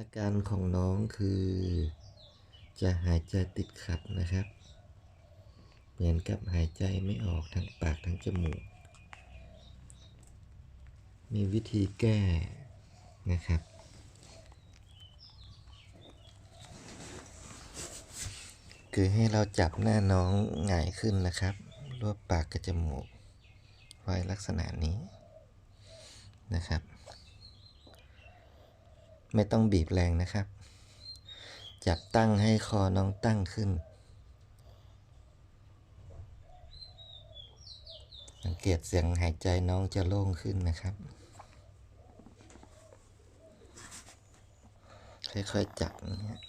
อาการของน้องคือ จะหายใจติดขัดนะครับ เหมือนกับหายใจไม่ออกทั้งปากทั้งจมูก มีวิธีแก้นะครับ คือให้เราจับหน้าน้องหงายขึ้นนะครับ รวบปากกับจมูก ไว้ลักษณะนี้นะครับ ไม่ต้องบีบแรงนะครับ จับตั้งให้คอน้องตั้งขึ้น สังเกตเสียงหายใจน้องจะโล่งขึ้นนะครับ ค่อยๆจับอย่างเงี้ย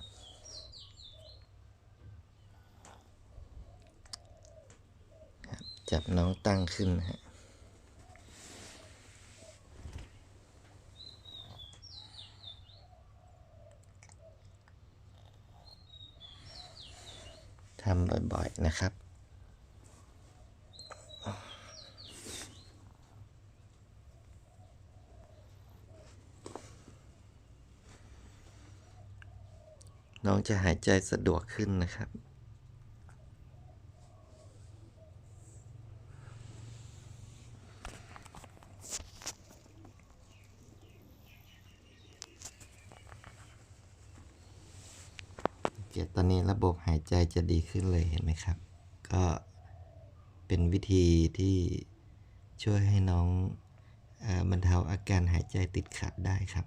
จับน้องตั้งขึ้นฮะำบ่อยๆนะครับน้องจะหายใจสะดวกขึ้นนะครับ เกียตอนนี้ระบบหายใจจะดีขึ้นเลยเห็นไหมครับ ก็เป็นวิธีที่ช่วยให้น้องบรรเทาอาการหายใจติดขัดได้ครับ